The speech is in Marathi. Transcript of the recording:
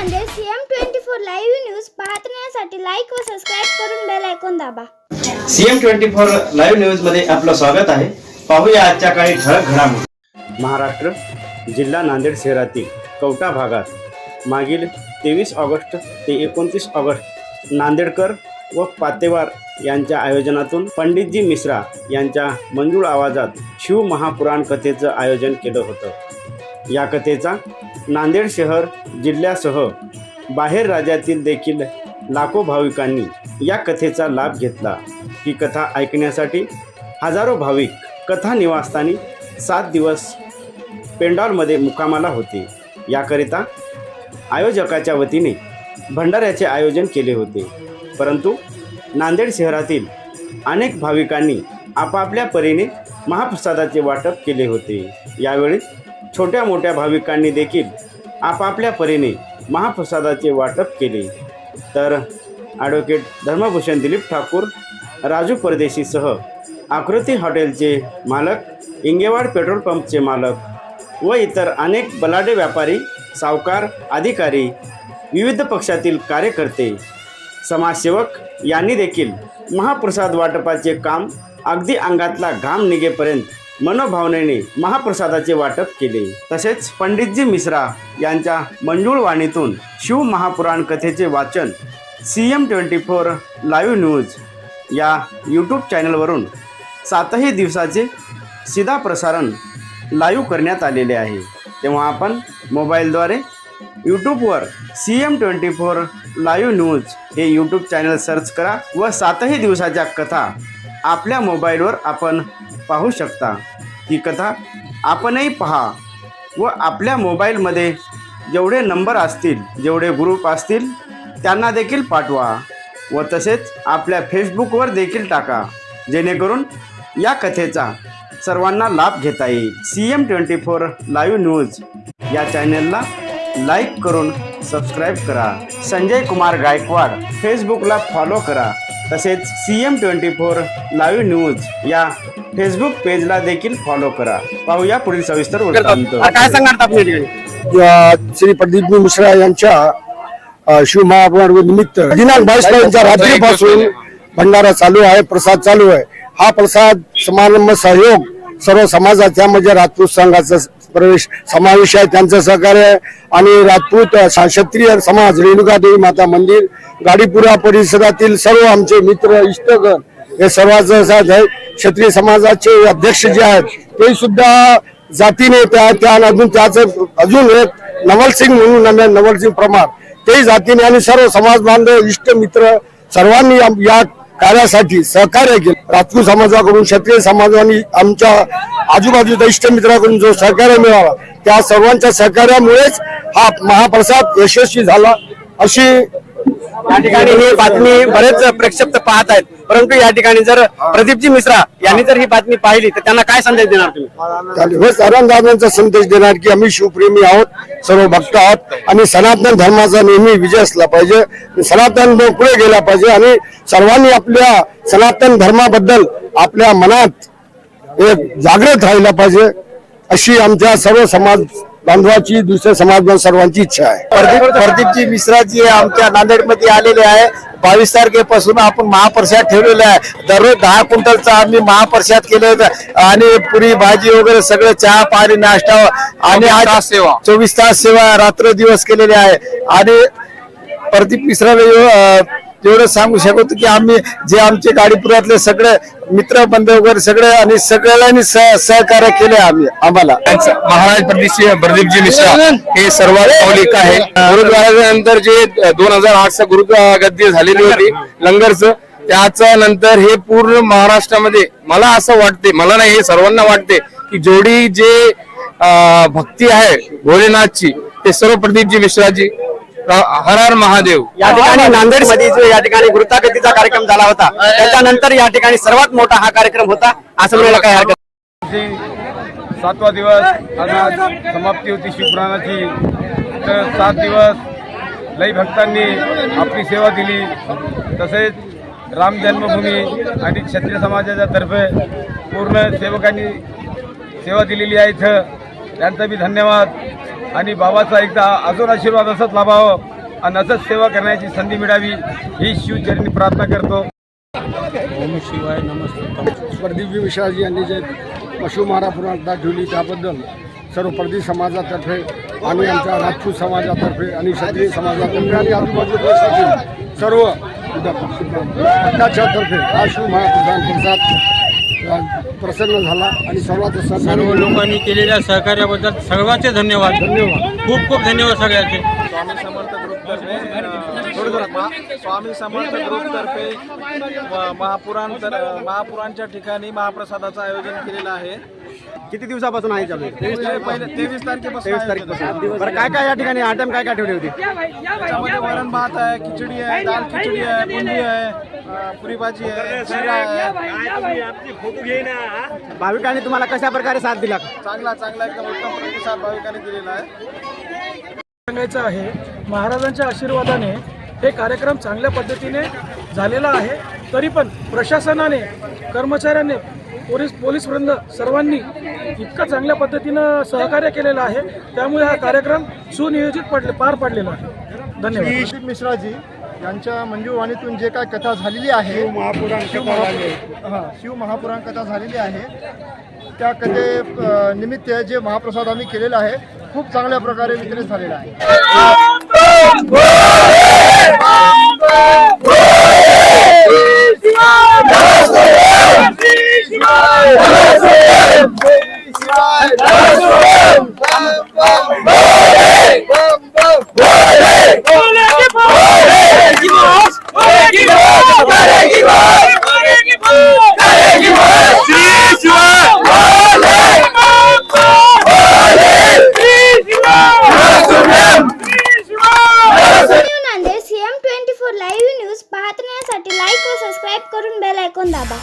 Nanded CM twenty four live news पाहण्यासाठी लाईक व सबस्क्राईब करून बेल ऐकून दाबा. सीएम ट्वेंटी फोर लाईव्ह न्यूजमध्ये आपलं स्वागत आहे. पाहूया आजच्या काही ठळक घडामोडी. महाराष्ट्र जिल्हा नांदेड शहरातील कवठा भागात मागील तेवीस ऑगस्ट ते एकोणतीस ऑगस्ट नांदेडकर व पातेवार यांच्या आयोजनातून पंडितजी मिश्रा यांच्या मंजूळ आवाजात शिव महापुराण कथेचं आयोजन केलं होतं. या कथेचा नांदेड शहर जिल्ह्यासह बाहेर राज्यातील देखील लाखो भाविकांनी या कथेचा लाभ घेतला. ही कथा ऐकण्यासाठी हजारो भाविक कथा निवासस्थानी सात दिवस पेंडॉलमध्ये मुक्कामाला होते. याकरिता आयोजकाच्या वतीने भंडाऱ्याचे आयोजन केले होते. परंतु नांदेड शहरातील अनेक भाविकांनी आपापल्या परीने महाप्रसादाचे वाटप केले होते. यावेळी छोट्या मोठ्या भाविकांनी देखील आपापल्या परीने महाप्रसादाचे वाटप केले. तर ॲडव्होकेट धर्मभूषण दिलीप ठाकूर राजू परदेशीसह आकृती हॉटेलचे मालक इंगेवाड पेट्रोल पंपचे मालक व इतर अनेक बलाढ्य व्यापारी सावकार अधिकारी विविध पक्षातील कार्यकर्ते समाजसेवक यांनी देखील महाप्रसाद वाटपाचे काम अगदी अंगातला घाम निघेपर्यंत मनोभावनेने महाप्रसादाचे वाटप केले. तसेच पंडितजी मिश्रा यांच्या मंजूळ वाणीतून शिव महापुराण कथेचे वाचन C M twenty four live news या यूट्यूब चॅनलवरून सातही दिवसाचे सीधा प्रसारण लाईव्ह करण्यात आलेले आहे. तेव्हा आपण मोबाईलद्वारे यूट्यूबवर C M twenty four live news हे यूट्यूब चॅनल सर्च करा व सातही दिवसाच्या कथा आपल्या मोबाईलवर आपण पाहू शकता ही कथा आपणही पहा व आपल्या मोबाईलमध्ये जेवढे नंबर असतील जेवढे ग्रुप असतील त्यांना देखील पाठवा व तसेच आपल्या फेसबुकवर देखील टाका जेणेकरून या कथेचा सर्वांना लाभ घेता येईल. C M twenty four live news या चॅनलला लाईक करून सबस्क्राईब करा. संजय कुमार गायकवाड फेसबुकला फॉलो करा. तसेच C M twenty four live news या फेसबुक पेजला देखील फॉलो करा. पाहूया पुढील सविस्तर वृत्तांत. काय सांगणार ठिकाणी श्री प्रदीप मिश्रा यांच्या अ, शिवमहापुराण निमित्त दिनांक बावीस तारखेच्या रात्रीपासून भंडारा चालू आहे प्रसाद चालू आहे. हा प्रसाद समारंभ सहयोग सर्व समाजाच्या म्हणजे राजपूत संघाचा प्रवेश समावेश आहे त्यांचं सहकार्य आहे. आणि राजपूत क्षत्रिय समाज रेणुका देवी माता मंदिर गाडीपुरा परिसरातील सर्व आमचे मित्र इष्टगण हे सर्वांचं क्षत्रिय समाजाचे अध्यक्ष जे आहेत ते सुद्धा जातीने त्या त्या अजून त्याचं अजून एक नवलसिंग म्हणून नाव आहे, नवलसिंग प्रमाण ते जातीने आणि सर्व समाज बांधव इष्ट मित्र सर्वांनी आम- या कार्यासाठी सहकार्य केलं. राजपूत समाजाकडून क्षत्रिय समाजाने आमच्या आजूबाजूच्या इष्ट मित्राकडून जो सहकार्य मिळाला त्या सर्वांच्या सहकार्यामुळेच हा महाप्रसाद यशस्वी झाला अशी या ठिकाणी ही बातमी बरेच प्रेक्षक पाहत आहेत. परंतु या ठिकाणी जर प्रदीपजी मिश्रा यांनी जर ही बातमी पाहिली तर त्यांना काय संदेश देणार तुम्ही? बस दादांचा संदेश देणार की आम्ही शिवप्रेमी आहोत सर्व भक्त आहोत आणि सनातन धर्माचा नेहमी विजय असला पाहिजे सनातन धर्म पुढे गेला पाहिजे आणि सर्वांनी आपल्या सनातन धर्माबद्दल आपल्या मनात एक जागृत राहिला पाहिजे अशी आमच्या सर्व समाज बांधवाची दुसऱ्या समाज सर्वांची इच्छा आहे. प्रदीप प्रदीपजी मिश्राजी आमच्या नांदेडमध्ये आलेले आहे. बावीस तारखेपासून आपण महाप्रसाद ठेवलेला आहे. दररोज दहा क्विंटलचा आम्ही महाप्रसाद केले होते. आणि पुरी भाजी वगैरे सगळं चहा पाणी नाश्ता आणि आज सेवा. चोवीस तास सेवा रात्र दिवस केलेले आहे. आणि प्रदीप मिश्राला एवढं सांगू शकतो की आम्ही जे आमचे गाडीपुरातले सगळे मित्र बंधू वगैरे सगळे आणि सगळ्यांनी सह- सहकार्य केले आम्ही आम्हाला. महाराज प्रदीप प्रदीपजी मिश्रा हे सर्वात मौलिक आहे गुरुद्वारानंतर जे दोन हजार आठचा गुरु गद्दी झालेली होती लंगरचं त्याच्या नंतर हे पूर्ण महाराष्ट्रामध्ये मला असं वाटते मला नाही हे सर्वांना वाटते की जेवढी जे भक्ती आहे भोलेनाथची ते सर्व प्रदीपजी मिश्राजी हर हर महादेव. या ठिकाणी नांदेडमध्ये जो या ठिकाणी वृत्तागतीचा कार्यक्रम झाला होता त्याच्यानंतर या ठिकाणी सर्वात मोठा हा कार्यक्रम होता असं म्हणायला काही हरकत नाही. सातवा दिवस आज समाप्ती होती शिवपुराणाची. तर सात दिवस लई भक्तांनी आपली सेवा दिली. तसेच राम जन्मभूमी आणि क्षत्रिय समाजाच्या तर्फे पूर्ण सेवकांनी सेवा दिलेली आहे इथं. त्यांचा बी धन्यवाद. आणि बाबाचा एकदा अजून आशीर्वाद असत लाभावं. आणि असंच सेवा करण्याची संधी मिळावी ही शिवचरणी प्रार्थना करतो. प्रदीपजी मिश्राजी यांनी जे पशुमारा पुराणात ठेवली त्याबद्दल सर्व प्रदीप समाजातर्फे आणि आमच्या राजपूत समाजातर्फे आणि क्षत्रिय समाजातर्फे आणि आजूबाजूच्या देशातील सर्व पक्षाच्यातर्फे हा शिव महाप्रधान प्रसाद प्रसन्न झाला आणि सर्वांचा सर्व लोकांनी केलेल्या सहकार्याबद्दल सर्वांचे धन्यवाद. धन्यवाद. खूप खूप धन्यवाद सगळ्याचे. स्वामी समर्थ ग्रुपतर्फे स्वामी समर्थ ग्रुपतर्फे व महापुराण तर- महापुराणच्या ठिकाणी महाप्रसादाचं आयोजन केलेलं आहे. किती दिवसापासून आहे चालू तेवीस तारीख पहिले तेवीस तारखेपासून तेवीस बरं काय काय या ठिकाणी आयटम काय काय ठेवली होती? त्याच्यामध्ये वरण भात आहे खिचडी आहे दाल खिचडी आहे बुंदी आहे अ, पुरी भाजी आहे. शिरा आहे भाविकांनी तुम्हाला कशा प्रकारे साथ दिला? चांगला चांगला एकदम उत्तम प्रतिसाद भाविकांनी दिलेला आहे. सांगायचं आहे महाराजांच्या आशीर्वादाने हे कार्यक्रम चांगल्या पद्धतीने झालेला आहे तरी पण प्रशासनाने कर्मचाऱ्याने पोलीस पोलीस वृंद सर्वांनी इतकं चांगल्या पद्धतीनं सहकार्य केलेलं आहे. त्यामुळे हा कार्यक्रम सुनियोजित पडले पार पडलेला आहे. धन्यवाद. श्री मिश्राजी यांच्या मंजूवाणीतून जे काय कथा झालेली आहे शिव महापुराण हां शिव महापुराण कथा झालेली आहे. त्या कथे निमित्त जे महाप्रसाद आम्ही केलेला आहे खूप चांगल्या प्रकारे वितरित झालेला आहे. लाईव्ह न्यूज़ पाहण्यासाठी लाईक व सबस्क्राईब करून बेल ऐकून दाबा